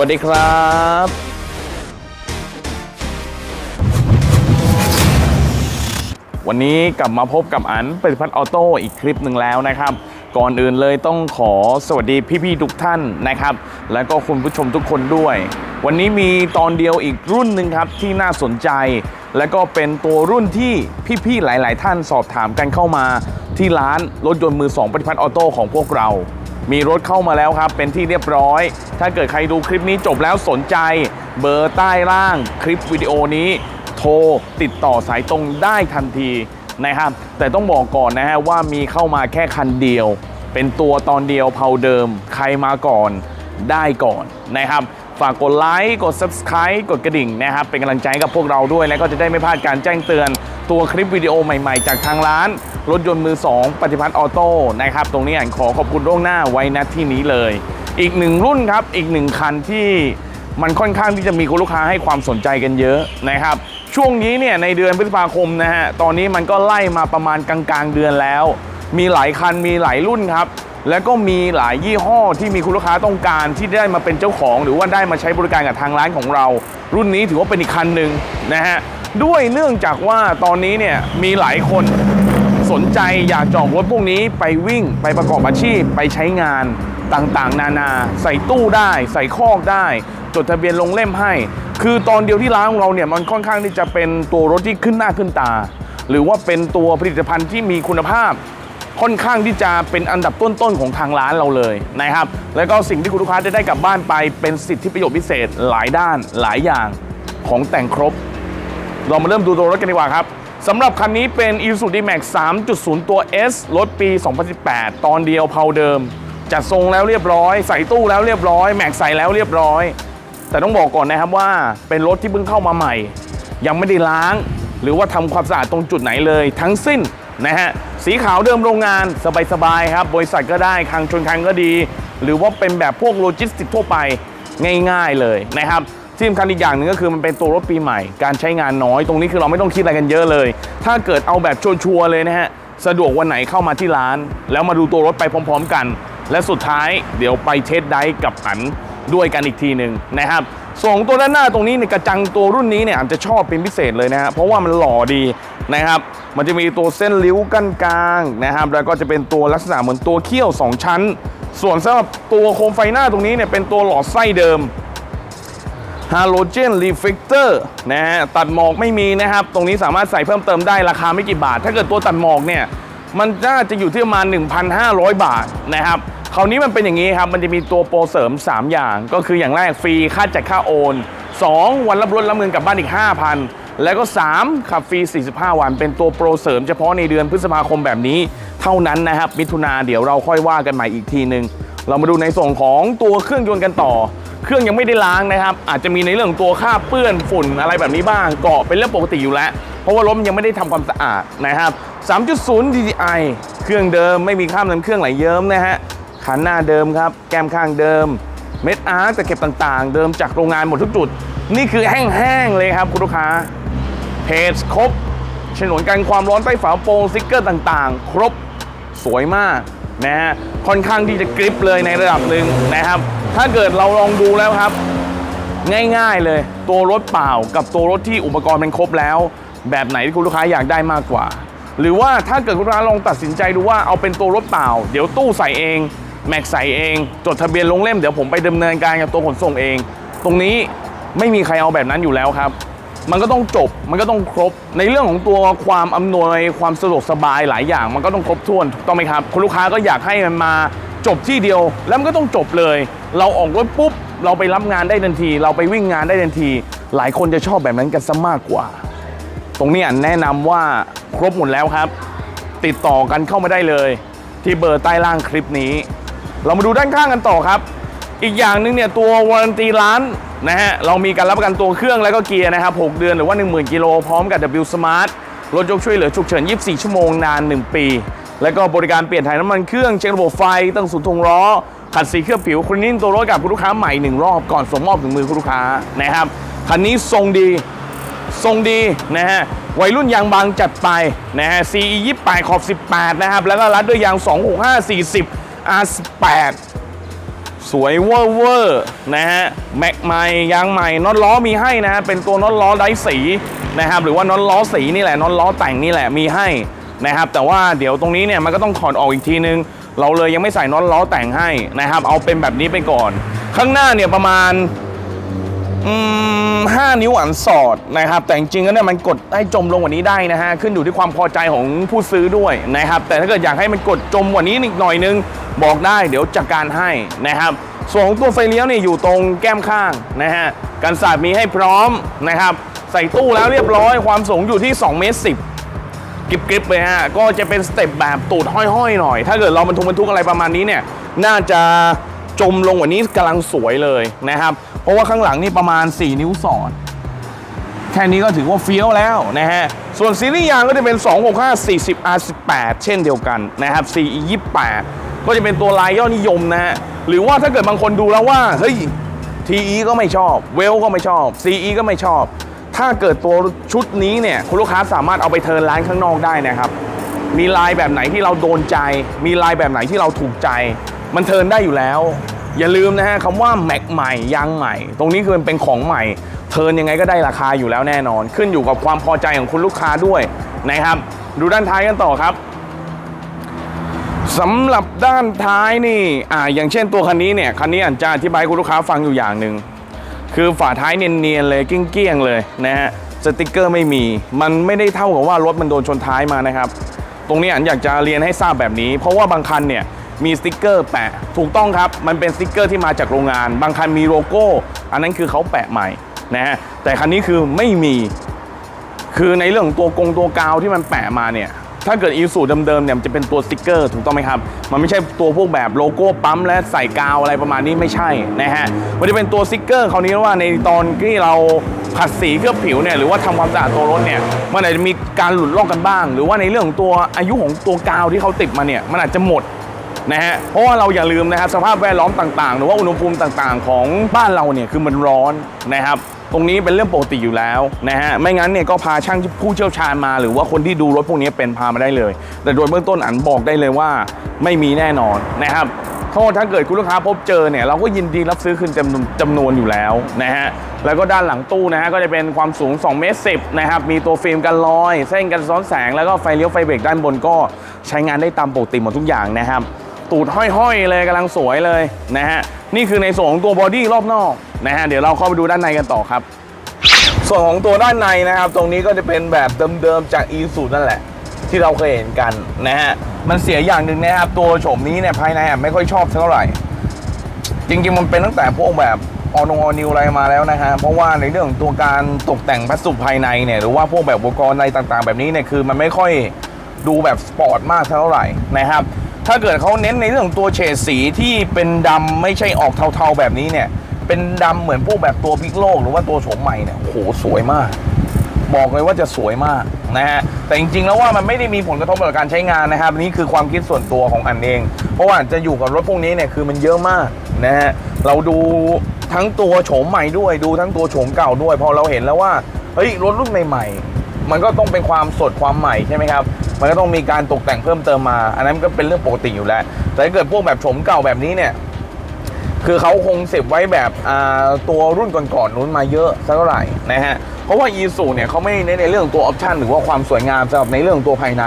สวัสดีครับวันนี้กลับมาพบกับอันปฏิพัฒน์ออโต้อีกคลิปหนึ่งแล้วนะครับ ก่อนอื่นเลยต้องขอสวัสดีพี่ๆทุกท่านนะครับ และก็คุณผู้ชมทุกคนด้วย วันนี้มีตอนเดียวอีกรุ่นหนึ่งครับที่น่าสนใจ และก็เป็นตัวรุ่นที่พี่ๆหลาย ๆ ท่านสอบถามกันเข้ามาที่ร้านรถยนต์มือสองปฏิพัฒน์ออโต้ของพวกเรา มีรถเข้ามาแล้วครับ เป็นที่เรียบร้อย ถ้าเกิดใครดูคลิปนี้จบแล้วสนใจ เบอร์ใต้ล่างคลิปวิดีโอนี้ โทรติดต่อสายตรงได้ทันทีนะครับ แต่ต้องบอกก่อนนะฮะว่ามีเข้ามาแค่คันเดียว เป็นตัวตอนเดียวเพาเดิม ใครมาก่อนได้ก่อนนะครับ ฝากกดไลค์ กด Subscribe กดกระดิ่งนะครับ เป็นกำลังใจกับพวกเราด้วย และก็จะได้ไม่พลาดการแจ้งเตือนตัวคลิปวิดีโอใหม่ๆ จากทางร้าน รถยนต์มือ 2 ปฏิพัฒน์ออโต้นะครับ ตรงนี้อ่านขอขอบคุณล่วงหน้าไว้ณที่นี้เลย อีกหนึ่งรุ่นครับ อีกหนึ่งคันที่มันค่อนข้างที่จะมีคุณลูกค้าให้ความสนใจกันเยอะนะครับ ช่วงนี้เนี่ยในเดือนพฤษภาคมนะฮะ ตอนนี้มันก็ไล่มาประมาณกลางๆเดือนแล้ว มีหลายคันมีหลายรุ่นครับ แล้วก็มีหลายยี่ห้อที่มีคุณลูกค้าต้องการที่ได้มาเป็นเจ้าของ หรือว่าได้มาใช้บริการกับทางร้านของเรา รุ่นนี้ถือว่าเป็นอีกคันหนึ่งนะฮะด้วยเนื่องจากว่าตอนนี้เนี่ยมีหลายคน สนใจอยากจองรถพวกนี้ไปวิ่งไปประกอบอาชีพไปใช้งานต่างๆ นานาใส่ตู้ได้ ใส่คอกได้ จดทะเบียนลงเล่มให้ คือตอนเดียวที่ร้านของเราเนี่ยมันค่อนข้างที่จะเป็นตัวรถที่ขึ้นหน้าขึ้นตา หรือว่าเป็นตัวผลิตภัณฑ์ที่มีคุณภาพ ค่อนข้างที่จะเป็นอันดับต้นๆของทางร้านเราเลยนะครับ แล้วก็สิ่งที่คุณลูกค้าจะได้กลับบ้านไปเป็นสิทธิประโยชน์พิเศษหลายด้านหลายอย่างของแต่งครบ เรามาเริ่มดูตัวรถกันดีกว่าครับ สำหรับคันนี้เป็น Isuzu D-Max 3.0 ตัว S รถปี 2018 ตอนเดียวเพาเดิม จัดทรงแล้วเรียบร้อย ใส่ตู้แล้วเรียบร้อยแม็กใส่แล้วเรียบร้อย แต่ต้องบอกก่อนนะครับว่าเป็นรถที่เพิ่งเข้ามาใหม่ ยังไม่ได้ล้าง หรือว่าทำความสะอาดตรงจุดไหนเลย ทั้งสิ้นนะฮะสีขาวเดิมโรงงานสบายๆครับ บริษัทก็ได้คังชนคังก็ดี หรือว่าเป็นแบบพวกโลจิสติกทั่วไปง่าย ๆเลยนะครับ ที่สำคัญอีกอย่างหนึ่งก็คือมันเป็นตัวรถปีใหม่ การใช้งานน้อย ตรงนี้คือเราไม่ต้องคิดอะไรกันเยอะเลย ถ้าเกิดเอาแบบชัวร์ๆเลยนะฮะ สะดวกวันไหนเข้ามาที่ร้าน แล้วมาดูตัวรถไปพร้อม ๆ กัน และสุดท้ายเดี๋ยวไปเทสไดฟ์กับอันด้วยกันอีกทีหนึ่งนะครับส่วนของตัวด้านหน้าตรงนี้ในกระจังตัวรุ่นนี้เนี่ยอาจจะชอบเป็นพิเศษเลยนะฮะเพราะว่ามันหล่อดีนะครับ มันจะมีตัวเส้นริ้วกั้นกลางนะครับ แล้วก็จะเป็นตัวลักษณะเหมือนตัวเขี้ยวสองชั้น ส่วนสำหรับตัวโคมไฟหน้าตรงนี้เนี่ยเป็นตัวหลอดไส้เดิม ฮาโลเจนรีเฟกเตอร์นะฮะตัดหมอกไม่มีนะครับ ตรงนี้สามารถใส่เพิ่มเติมได้ราคาไม่กี่บาท ถ้าเกิดตัวตัดหมอกเนี่ย มันน่าจะอยู่ที่ประมาณ 1,500 บาทนะครับคราวนี้มันเป็นอย่างนี้ครับ มันจะมีตัวโปรเสริม 3 อย่าง ก็คืออย่างแรกฟรีค่าจัดค่าโอน 2 วันรับรถรับเงินกลับบ้านอีก 5,000 แล้วก็ 3 ขับฟรี 45 วันเป็นตัวโปรเสริมเฉพาะในเดือนพฤษภาคมแบบนี้ เท่านั้นนะครับมิถุนาเดี๋ยวเราค่อยว่ากันใหม่อีกทีหนึ่งเรามาดูในส่วนของตัวเครื่องยนต์กันต่อ เครื่องยังไม่ได้ล้างนะครับ อาจจะมีในเรื่องของตัวคราบเปื้อนฝุ่นอะไรแบบนี้บ้างเกาะเป็นเรื่องปกติอยู่แล้ว เพราะว่ารถมันยังไม่ได้ทำความสะอาดนะครับ 3.0 DDI เครื่องเดิมไม่มีข้ามน้ำเครื่องไหลเยิ้มนะฮะคันหน้าเดิมครับ แก้มข้างเดิม เม็ดอาร์ตตะเข็บต่างๆ เดิมจากโรงงานหมดทุกจุด นี่คือแห้งๆเลยครับคุณลูกค้าเพจครบฉนวนกันความร้อนใต้ฝาโปรงสติ๊กเกอร์ต่างๆ ครบสวยมากนะฮะค่อนข้างที่จะกริปเลยในระดับหนึ่งนะครับ ถ้าเกิดเราลองดูแล้วครับ ง่ายๆเลย ตัวรถเปล่ากับตัวรถที่อุปกรณ์เป็นครบแล้ว แบบไหนที่คุณลูกค้าอยากได้มากกว่า หรือว่าถ้าเกิดคุณลูกค้าลองตัดสินใจดูว่าเอาเป็นตัวรถเปล่า เดี๋ยวตู้ใส่เองแม็กใส่เอง จดทะเบียนลงเล่มเดี๋ยวผมไปดำเนินการกับตัวขนส่งเอง ตรงนี้ไม่มีใครเอาแบบนั้นอยู่แล้วครับ มันก็ต้องจบ มันก็ต้องครบ ในเรื่องของตัวความอำนวยความสะดวกสบายหลายอย่าง มันก็ต้องครบถ้วนถูกต้องไหมครับคุณลูกค้าก็อยากให้มันมา จบที่เดียว แล้วมันก็ต้องจบเลย เราออกรถปุ๊บ เราไปรับงานได้ทันที เราไปวิ่งงานได้ทันที หลายคนจะชอบแบบนั้นกันซะมากกว่า ตรงนี้แนะนำว่าครบหมดแล้วครับ ติดต่อกันเข้ามาได้เลย ที่เบอร์ใต้ล่างคลิปนี้ เรามาดูด้านข้างกันต่อครับ อีกอย่างหนึงเนี่ยตัววารันตีร้านนะฮะเรามีการรับประกันตัวเครื่องแล้วก็เกียร์นะครับ 6 เดือนหรือว่า 10,000 กิโลพร้อมกับ W Smart รถยกช่วยเหลือฉุกเฉิน 24 ชั่วโมงนาน 1 ปี แล้วก็บริการเปลี่ยนถ่ายน้ำมันเครื่องเช็คระบบไฟตั้งศูนย์ทงล้อขัดสีเคลือบผิวคลีนนิ่งตัวรถกับคุณลูกค้าใหม่หนึ่งรอบก่อนส่งมอบถึงมือคุณลูกค้านะครับคันนี้ทรงดีทรงดีนะฮะวัยรุ่นยางบางจัดไปนะฮะ CE 28ขอบ 18 นะครับ แล้วก็รัดด้วยยาง 265 40 R18 สวยเวอร์เวอร์นะฮะแม็กใหม่ยางใหม่น็อตล้อมีให้นะฮะเป็นตัวน็อตล้อไดสีนะครับหรือว่าน็อตล้อสีนี่แหละน็อตล้อแต่งนี่แหละมีให้ นะครับแต่ว่าเดี๋ยวตรงนี้เนี่ยมันก็ต้องถอดออกอีกทีนึง เราเลยยังไม่ใส่น็อตล้อแต่งให้นะครับ เอาเป็นแบบนี้ไปก่อน ข้างหน้าเนี่ยประมาณห้านิ้วอันสอดนะครับ แต่จริงๆแล้วเนี่ยมันกดให้จมลงกว่านี้ได้นะฮะขึ้นอยู่ที่ความพอใจของผู้ซื้อด้วยนะครับ แต่ถ้าเกิดอยากให้มันกดจมกว่านี้อีกหน่อยนึง บอกได้เดี๋ยวจัดการให้นะครับ ส่วนของตัวไฟเลี้ยวเนี่ยอยู่ตรงแก้มข้างนะฮะกันศาสตร์มีให้พร้อมนะครับ ใส่ตู้แล้วเรียบร้อยความสูงอยู่ที่2เมตร10 กริบๆเลยฮะ ก็จะเป็นสเต็ปแบบตูดห้อยๆหน่อย ถ้าเกิดเราบรรทุกบรรทุกอะไรประมาณนี้เนี่ย น่าจะจมลงกว่านี้กำลังสวยเลยนะครับ เพราะว่าข้างหลังนี่ประมาณ 4 นิ้วสอดแค่นี้ก็ถือว่าเฟี้ยวแล้วนะฮะ ส่วนซีรีส์ยางก็จะเป็น 265 40 R18 เช่นเดียวกันนะครับ CE 28ก็จะเป็นตัวลายยอดนิยมนะฮะ หรือว่าถ้าเกิดบางคนดูแล้วว่า เฮ้ย TE ก็ไม่ชอบ เวลก็ไม่ชอบ CE ก็ไม่ชอบ ถ้าเกิดตัวชุดนี้เนี่ยคุณลูกค้าสามารถเอาไปเทิร์นร้านข้างนอกได้นะครับ มีลายแบบไหนที่เราโดนใจ มีลายแบบไหนที่เราถูกใจ มันเทิร์นได้อยู่แล้ว อย่าลืมนะฮะคำว่าแม็กใหม่ยางใหม่ ตรงนี้คือมันเป็นของใหม่ เทิร์นยังไงก็ได้ราคาอยู่แล้วแน่นอน ขึ้นอยู่กับความพอใจของคุณลูกค้าด้วยนะครับ ดูด้านท้ายกันต่อครับสำหรับด้านท้ายนี่อ่าอย่างเช่นตัวคันนี้เนี่ยคันนี้อันจะอธิบายคุณลูกค้าฟังอยู่อย่างหนึ่ง คือฝาท้ายเนียนๆเลยเกี้ยงๆเลยนะฮะสติกเกอร์ไม่มี มันไม่ได้เท่ากับว่ารถมันโดนชนท้ายมานะครับ ตรงนี้อันอยากจะเรียนให้ทราบแบบนี้ เพราะว่าบางคันเนี่ยมีสติกเกอร์แปะ ถูกต้องครับ มันเป็นสติกเกอร์ที่มาจากโรงงาน บางคันมีโลโก้ อันนั้นคือเขาแปะใหม่นะฮะแต่คันนี้คือไม่มี คือในเรื่องของตัวกงตัวกาวที่มันแปะมาเนี่ย ถ้าเกิดอีสูเดิมๆเนี่ยมันจะเป็นตัวสติกเกอร์ถูกต้องไหมครับ มันไม่ใช่ตัวพวกแบบโลโก้ปั๊มและใส่กาวอะไรประมาณนี้ไม่ใช่นะฮะ มันจะเป็นตัวสติกเกอร์คราวนี้ว่าในตอนที่เราขัดสีเคลือบผิวเนี่ยหรือว่าทำความสะอาดตัวรถเนี่ยมันอาจจะมีการหลุดลอกกันบ้าง หรือว่าในเรื่องของตัวอายุของตัวกาวที่เขาติดมาเนี่ยมันอาจจะหมดนะฮะ เพราะว่าเราอย่าลืมนะครับสภาพแวดล้อมต่างๆ หรือว่าอุณหภูมิต่างๆ ของบ้านเราเนี่ยคือมันร้อนนะครับ ตรงนี้เป็นเรื่องปกติอยู่แล้วนะฮะไม่งั้นเนี่ยก็พาช่างผู้เชี่ยวชาญมา หรือว่าคนที่ดูรถพวกนี้เป็นพามาได้เลย แต่โดยเบื้องต้นอันบอกได้เลยว่าไม่มีแน่นอนนะครับโทษถ้าเกิดคุณลูกค้าพบเจอเนี่ยเราก็ยินดีรับซื้อคืนจำนวนจำนวนอยู่แล้วนะฮะแล้วก็ด้านหลังตู้นะฮะก็จะเป็นความสูง2เมตร10นะครับมีตัวฟิล์มกันรอย เส้นกันซ้อนแสง แล้วก็ไฟเลี้ยวไฟเบรกด้านบนก็ใช้งานได้ตามปกติหมดทุกอย่างนะครับตูดห้อยๆเลยกำลังสวยเลยนะฮะนี่คือในส่วนของตัวบอดี้รอบนอก นะฮะเดี๋ยวเราเข้าไปดูด้านในกันต่อครับ ส่วนของตัวด้านในนะครับ ตรงนี้ก็จะเป็นแบบเดิมๆจากอีซูนั่นแหละ ที่เราเคยเห็นกันนะฮะมันเสียอย่างหนึ่งนะครับ ตัวโฉมนี้เนี่ยภายในไม่ค่อยชอบเท่าไหร่ จริงๆมันเป็นตั้งแต่พวกแบบออนงอนิวอะไรมาแล้วนะฮะ เพราะว่าในเรื่องของตัวการตกแต่งพัสดุภายในเนี่ยหรือว่าพวกแบบอุปกรณ์อะไรต่างๆ แบบนี้เนี่ยคือมันไม่ค่อยดูแบบสปอร์ตมากเท่าไหร่นะครับ ถ้าเกิดเขาเน้นในเรื่องของตัวเฉดสีที่เป็นดำไม่ใช่ออกเทาๆแบบนี้เนี่ย เป็นดำเหมือนพวกแบบตัวพลิกโลกหรือว่าตัวโฉมใหม่เนี่ยโอ้โหสวยมาก บอกเลยว่าจะสวยมากนะฮะแต่จริงๆแล้วว่ามันไม่ได้มีผลกระทบต่อการใช้งานนะครับนี่คือความคิดส่วนตัวของอันเอง เพราะว่าจะอยู่กับรถพวกนี้เนี่ยคือมันเยอะมากนะฮะเราดูทั้งตัวโฉมใหม่ด้วยดูทั้งตัวโฉมเก่าด้วย พอเราเห็นแล้วว่าเฮ้ยรถรุ่นใหม่ๆ มันก็ต้องเป็นความสดความใหม่ใช่ไหมครับ มันก็ต้องมีการตกแต่งเพิ่มเติมมา อันนั้นก็เป็นเรื่องปกติอยู่แล้ว แต่ถ้าเกิดพวกแบบโฉมเก่าแบบนี้เนี่ย คือเขาคงเก็บไว้แบบตัวรุ่นก่อนๆนู้นมาเยอะสักเท่าไหร่นะฮะ เพราะว่า e s u เนี่ยเขาไม่เน้นในเรื่องตัวออปชันหรือว่าความสวยงามสำหรับในเรื่องตัวภายใน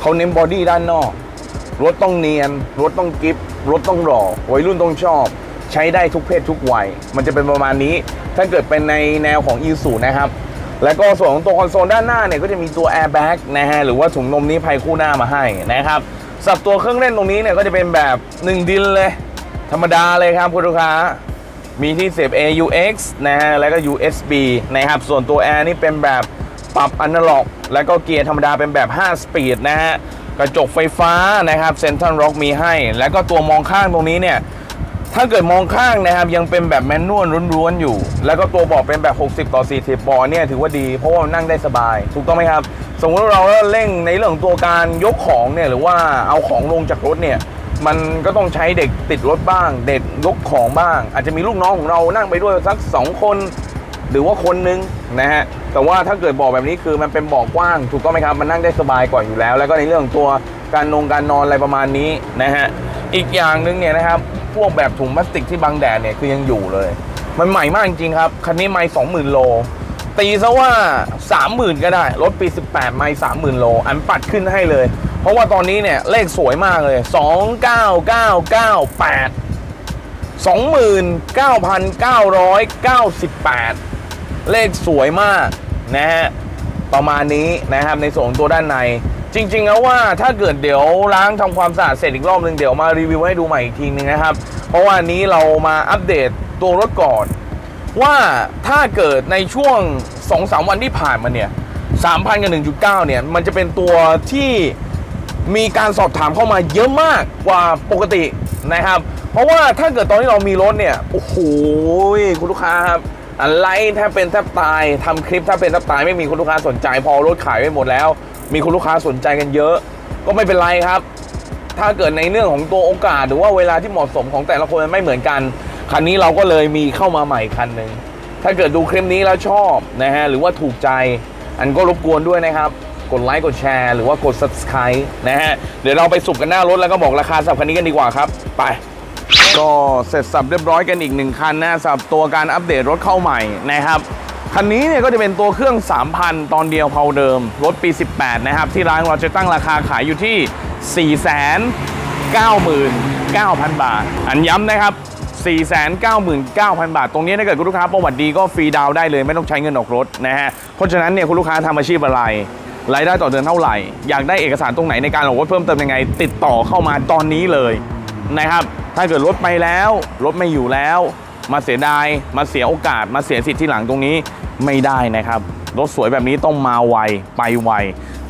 เขาเน้นบอดี้ด้านนอก รถต้องเนียน รถต้องกิฟรถต้องหล่อวัยรุ่นต้องชอบ ใช้ได้ทุกเพศทุกวัย มันจะเป็นประมาณนี้ ถ้าเกิดเป็นในแนวของ e s u นะครับ แล้วก็ส่วนของตัวคอนโซลด้านหน้าเนี่ยก็จะมีตัว airbag นะฮะหรือว่าถุงนมนี้ภัยคู่หน้ามาให้นะครับสับตัวเครื่องเล่นตรงนี้เนี่ยก็จะเป็นแบบหนึ่งดินเลย ธรรมดาเลยครับคุณลูกค้า มีที่เสียบ AUX นะฮะ แล้วก็ USB นะครับ ส่วนตัว Air นี่เป็นแบบปรับอนาล็อก แล้วก็เกียร์ธรรมดาเป็นแบบ 5 สปีดนะฮะ กระจกไฟฟ้านะครับเซนทรัลล็อกมีให้ แล้วก็ตัวมองข้างตรงนี้เนี่ย ถ้าเกิดมองข้างนะครับ ยังเป็นแบบแมนนวลล้วนๆอยู่ แล้วก็ตัวเบาะเป็นแบบ 60 ต่อ 40เบาะเนี่ยถือว่าดี เพราะว่านั่งได้สบาย ถูกต้องไหมครับ สมมติเราเร่งในเรื่องตัวการยกของเนี่ย หรือว่าเอาของลงจากรถเนี่ย มันก็ต้องใช้เด็กติดรถบ้าง เด็กยกของบ้าง อาจจะมีลูกน้องของเรานั่งไปด้วยสัก 2 คน หรือว่าคนนึงนะฮะแต่ว่าถ้าเกิดบอกแบบนี้คือมันเป็นเบอกกว้าง ถูกต้องไหมครับมันนั่งได้สบายกว่าอยู่แล้ว แล้วก็ในเรื่องของตัวการนงการนอนอะไรประมาณนี้นะฮะอีกอย่างหนึ่งเนี่ยนะครับพวกแบบถุงพลาสติกที่บังแดดเนี่ยคือยังอยู่เลย มันใหม่มากจริงๆครับคันนี้ไม่สองหมื่นโลตีซะว่า 30,000 ก็ได้ รถปี 18 ไม่ 30,000 โล อันปัดขึ้นให้เลย เพราะว่าตอนนี้เนี่ยเลขสวยมากเลย 29998 29,998 เลขสวยมากนะฮะประมาณนี้นะครับในส่วนตัวด้านใน จริง ๆ แล้วว่าถ้าเกิดเดี๋ยวล้างทำความสะอาดเสร็จอีกรอบนึงเดี๋ยวมารีวิวให้ดูใหม่อีกทีนึงนะครับ เพราะว่านี้เรามาอัปเดตตัวรถก่อน ว่าถ้าเกิดในช่วง 2-3 วันที่ผ่านมาเนี่ย3,000 กับ 1.9 เนี่ย มันจะเป็นตัวที่ มีการสอบถามเข้ามาเยอะมากกว่าปกตินะครับ เพราะว่าถ้าเกิดตอนที่เรามีรถเนี่ย โอ้โหคุณลูกค้าครับอะไรแทบเป็นแทบตายทำคลิปแทบเป็นแทบตายไม่มีคุณลูกค้าสนใจ พอรถขายไปหมดแล้ว มีคุณลูกค้าสนใจกันเยอะ ก็ไม่เป็นไรครับ ถ้าเกิดในเรื่องของตัวโอกาส หรือว่าเวลาที่เหมาะสมของแต่ละคนมันไม่เหมือนกันคันนี้เราก็เลยมีเข้ามาใหม่คันหนึ่งถ้าเกิดดูคลิปนี้แล้วชอบนะฮะหรือว่าถูกใจอันก็รบกวนด้วยนะครับ กดไลค์กดแชร์หรือว่ากด subscribe นะฮะ เดี๋ยวเราไปสุกกันหน้ารถแล้วก็บอกราคาสำหรับคันนี้กันดีกว่าครับ ไป ก็เสร็จสับเรียบร้อยกันอีกหนึ่งคันนะสำหรับตัวการอัปเดตรถเข้าใหม่นะครับคันนี้เนี่ยก็จะเป็นตัวเครื่อง 3,000 ตอนเดียวเพาเดิม รถปี 18 นะครับ ที่ร้านเราจะตั้งราคาขายอยู่ที่ 499,000 บาท อันย้ำนะครับ 499,000 บาท ตรงนี้ถ้าเกิดคุณลูกค้าประวัติดีก็ฟรีดาวได้เลยไม่ต้องใช้เงินออกรถนะฮะ เพราะฉะนั้นเนี่ยคุณลูกค้าทำอาชีพอะไร รายได้ต่อเดือนเท่าไหร่ อยากได้เอกสารตรงไหนในการออกรถเพิ่มเติมยังไง ติดต่อเข้ามาตอนนี้เลยนะครับ ถ้าเกิดรถไปแล้วรถไม่อยู่แล้ว มาเสียดายมาเสียโอกาส มาเสียสิทธิ์ที่หลังตรงนี้ไม่ได้นะครับรถสวยแบบนี้ต้องมาไวไปไว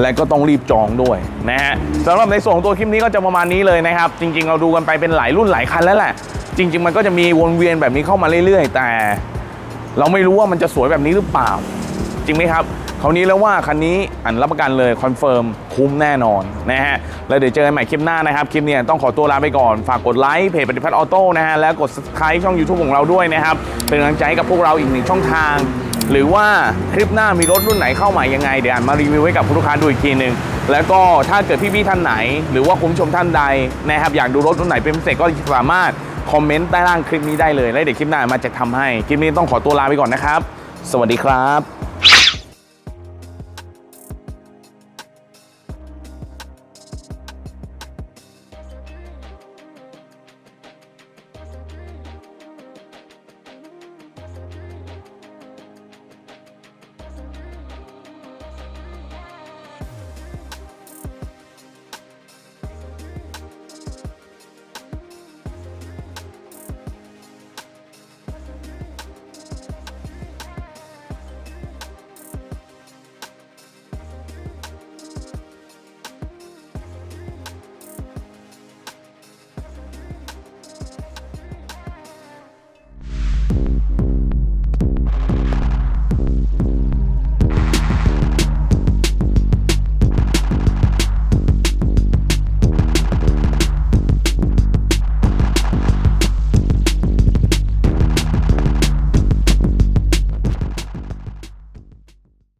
และก็ต้องรีบจองด้วยนะฮะสำหรับในส่วนของตัวคลิปนี้ก็จะประมาณนี้เลยนะครับ จริง ๆ เราดูกันไปเป็นหลายรุ่นหลายคันแล้วแหละ จริง ๆ มันก็จะมีวนเวียนแบบนี้เข้ามาเรื่อย ๆ แต่ เราไม่รู้ว่ามันจะสวยแบบนี้หรือเปล่า จริงไหมครับ คราวนี้แล้วว่าคันนี้อันรับประกันเลยคอนเฟิร์มคุ้มแน่นอนนะฮะแล้วเดี๋ยวเจอกันใหม่คลิปหน้านะครับ คลิปนี้ต้องขอตัวลาไปก่อน ฝากกดไลค์เพจปฏิพัฒน์ออโต้นะฮะแล้วกด subscribe ช่อง YouTube ของเราด้วยนะครับ เป็นกำลังใจกับพวกเราอีกหนึ่งช่องทาง หรือว่าคลิปหน้ามีรถรุ่นไหนเข้าใหม่ยังไงเดี๋ยวอ่านมารีวิวให้กับผู้ลูกค้าดูอีกทีหนึ่งแล้วก็ถ้าเกิดพี่ๆท่านไหน หรือว่าคุณผู้ชมท่านใดนะครับอยากดูรถรุ่นไหนเป็นพิเศษก็สามารถคอมเมนต์ใต้ล่างคลิปนี้ได้เลย แล้วเดี๋ยวคลิปหน้ามาจะทำให้ คลิปนี้ต้องขอตัวลาไปก่อนนะครับ สวัสดีครับ